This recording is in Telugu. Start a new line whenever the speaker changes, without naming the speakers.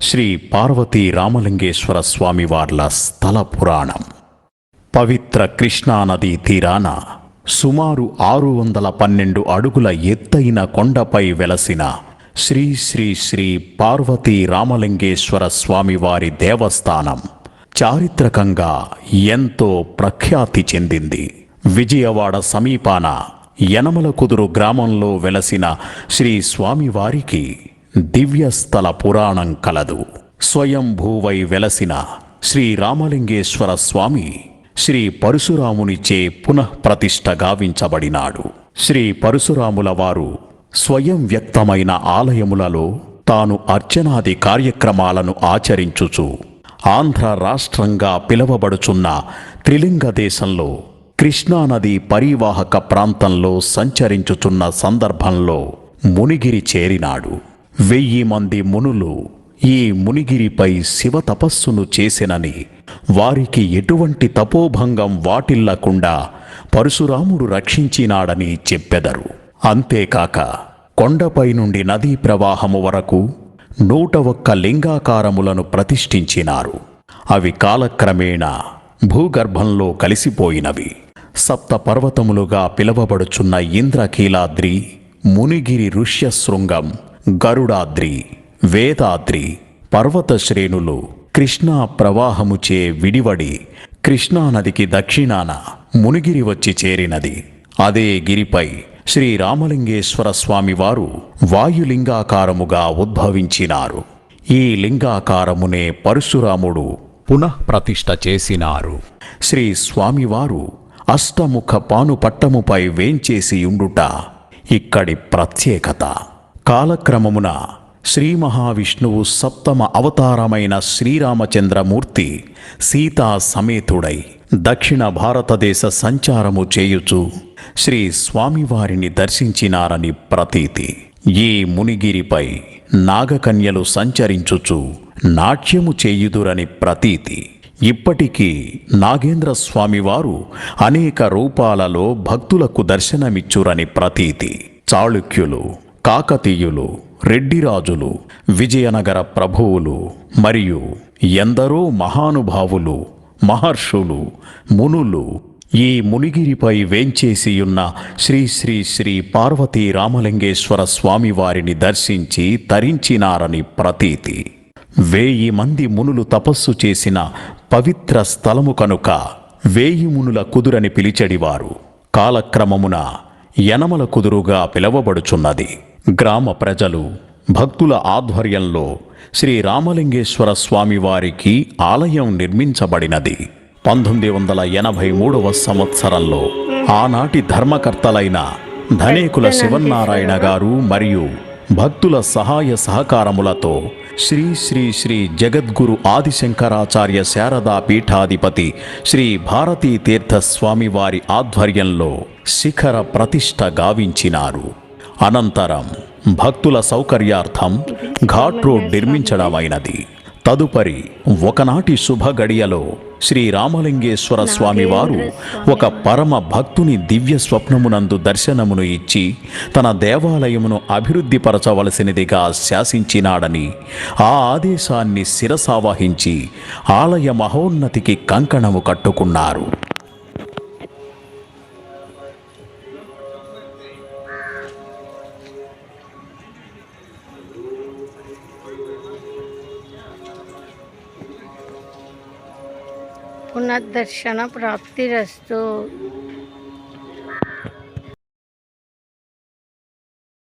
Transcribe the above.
శ్రీ పార్వతీ రామలింగేశ్వర స్వామివార్ల స్థల పురాణం. పవిత్ర కృష్ణానదీ తీరాన సుమారు ఆరు వందల పన్నెండు అడుగుల ఎత్తైన కొండపై వెలసిన శ్రీ శ్రీ శ్రీ పార్వతీ రామలింగేశ్వర స్వామివారి దేవస్థానం చారిత్రకంగా ఎంతో ప్రఖ్యాతి చెందింది. విజయవాడ సమీపాన యనమల కుదురు గ్రామంలో వెలసిన శ్రీ స్వామివారికి దివ్యస్థల పురాణం కలదు. స్వయంభూవై వెలసిన శ్రీ రామలింగేశ్వర స్వామి శ్రీ పరశురామునిచే పునఃప్రతిష్ఠ గావించబడినాడు. శ్రీ పరశురాముల వారు స్వయం వ్యక్తమైన ఆలయములలో తాను అర్చనాది కార్యక్రమాలను ఆచరించుచు ఆంధ్ర రాష్ట్రంగా పిలువబడుచున్న త్రిలింగ దేశంలో కృష్ణానది పరివాహక ప్రాంతంలో సంచరించుచున్న సందర్భంలో మునిగిరి చేరినాడు. వెయ్యి మంది మునులు ఈ మునిగిరిపై శివ తపస్సును చేసినని వారికి ఎటువంటి తపోభంగం వాటిల్లకుండా పరశురాముడు రక్షించినాడని చెప్పెదరు. అంతేకాక కొండపై నుండి నదీ ప్రవాహము వరకు నూట ఒక్క లింగాకారములను ప్రతిష్ఠించినారు. అవి కాలక్రమేణా భూగర్భంలో కలిసిపోయినవి. సప్త పర్వతములుగా పిలువబడుచున్న ఇంద్రకీలాద్రి మునిగిరి ఋష్యశృంగం గరుడాద్రి వేదాద్రి పర్వత శ్రేణులు కృష్ణా ప్రవాహముచే విడివడి కృష్ణానదికి దక్షిణాన మునిగిరి వచ్చి చేరినది. అదే గిరిపై శ్రీ రామలింగేశ్వర స్వామివారు వాయులింగాకారముగా ఉద్భవించినారు. ఈ లింగాకారమునే పరశురాముడు పునఃప్రతిష్ఠ చేసినారు. శ్రీ స్వామివారు అష్టముఖ పానుపట్టముపై వేంచేసి ఉండుట ఇక్కడి ప్రత్యేకత. కాలక్రమమున శ్రీ మహావిష్ణువు సప్తమ అవతారమైన శ్రీరామచంద్రమూర్తి సీతా సమేతుడై దక్షిణ భారతదేశ సంచారము చేయుచు శ్రీ స్వామివారిని దర్శించినారని ప్రతీతి. ఈ మునిగిరిపై నాగకన్యలు సంచరించుచు నాట్యము చేయుదురని ప్రతీతి. ఇప్పటికీ నాగేంద్ర స్వామివారు అనేక రూపాలలో భక్తులకు దర్శనమిచ్చురని ప్రతీతి. చాళుక్యులు కాకతీయులు రెడ్డిరాజులు విజయనగర ప్రభువులు మరియు ఎందరో మహానుభావులు మహర్షులు మునులు ఈ మునిగిరిపై వేంచేసియున్న శ్రీ శ్రీ శ్రీ పార్వతీ రామలింగేశ్వర స్వామివారిని దర్శించి తరించినారని ప్రతీతి. వేయి మంది మునులు తపస్సు చేసిన పవిత్ర స్థలము కనుక వేయి మునుల కుదురని పిలిచెడివారు. కాలక్రమమున యనమల కుదురుగా పిలవబడుచున్నది. గ్రామ ప్రజలు భక్తుల ఆధ్వర్యంలో శ్రీ రామలింగేశ్వర స్వామివారికి ఆలయం నిర్మించబడినది. పంతొమ్మిది వందల ఎనభై మూడవ సంవత్సరంలో ఆనాటి ధర్మకర్తలైన ధనేకుల శివన్నారాయణ గారు మరియు భక్తుల సహాయ సహకారములతో శ్రీ శ్రీ శ్రీ జగద్గురు ఆదిశంకరాచార్య శారదా పీఠాధిపతి శ్రీ భారతీ తీర్థ స్వామివారి ఆధ్వర్యంలో శిఖర ప్రతిష్ఠ గావించినారు. అనంతరం భక్తుల సౌకర్యార్థం ఘాట్ రోడ్ నిర్మించడమైనది. తదుపరి ఒకనాటి శుభ గడియలో శ్రీ రామలింగేశ్వర స్వామి వారు ఒక పరమ భక్తుని దివ్య స్వప్నమునందు దర్శనమును ఇచ్చి తన దేవాలయమును అభివృద్ధిపరచవలసినదిగా శాసించినాడని ఆ ఆదేశాన్ని శిరసావహించి ఆలయ మహోన్నతికి కంకణము కట్టుకున్నారు.
ಪುನರ್ದರ್ಶನ ಪ್ರಾಪ್ತಿರಸ್ತು.